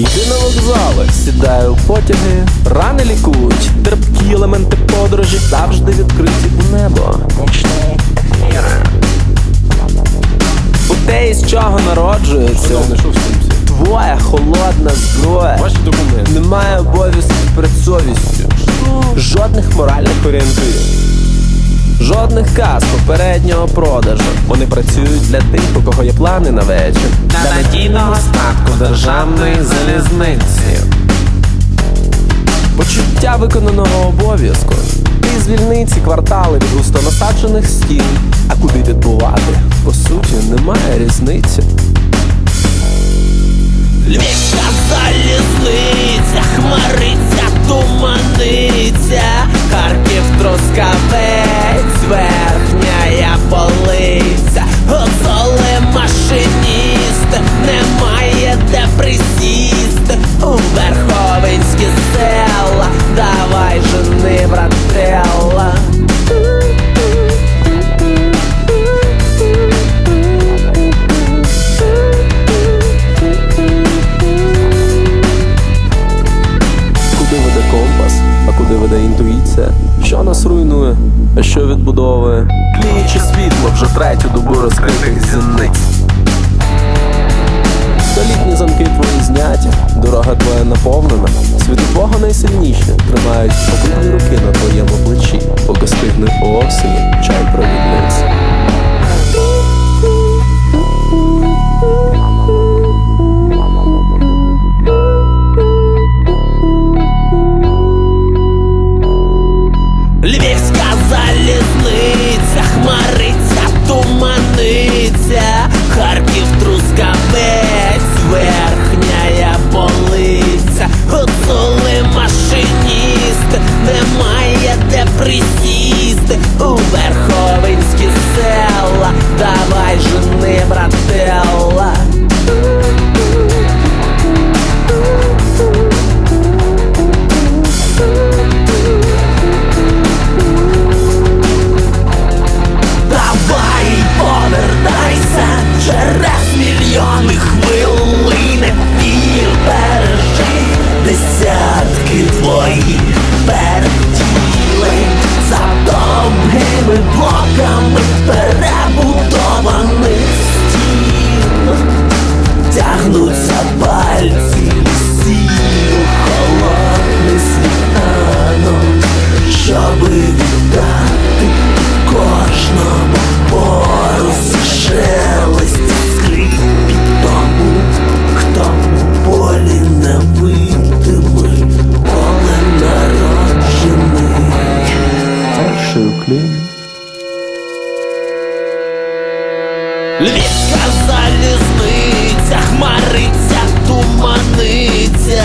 Йди на вокзали, сідаю в потяги, рани лікують, терпкі елементи подорожі завжди відкриті у небо. У те, із чого народжується, твоя холодна зброя. Ваші документи. Немає обов'язків перед совістю, жодних моральних орієнтирів, жодних каз попереднього продажу. Вони працюють для тих, у кого є плани на вечір. Для надійного статку державної залізниці. Почуття виконаного обов'язку. Ти звільни ці квартали від густонасаджених стін. А куди відбувати? По суті, немає різниці. Львівська залізниця, хмариця, туманиця, куди веде інтуїція? Що нас руйнує, а що відбудовує? Тліючи світло вже третю добу розкритих зіниць. Столітні замки твої зняті, дорога твоя наповнена. Світи Бога найсильніше тримають обидві руки на твоєму плечі, поки стигне осені чай провідниць. Гуцули машиніст, немає де присісти у Верховинські села, давай жени, брателла. Давай повертайся через мільйони хвилин десятки твоїх переділень за довгими блоками перебудованих стін. Тягнуться пальці сіл холодний світанок, щоби віддати Уклін. Львівська залізниця, хмариця, туманиця,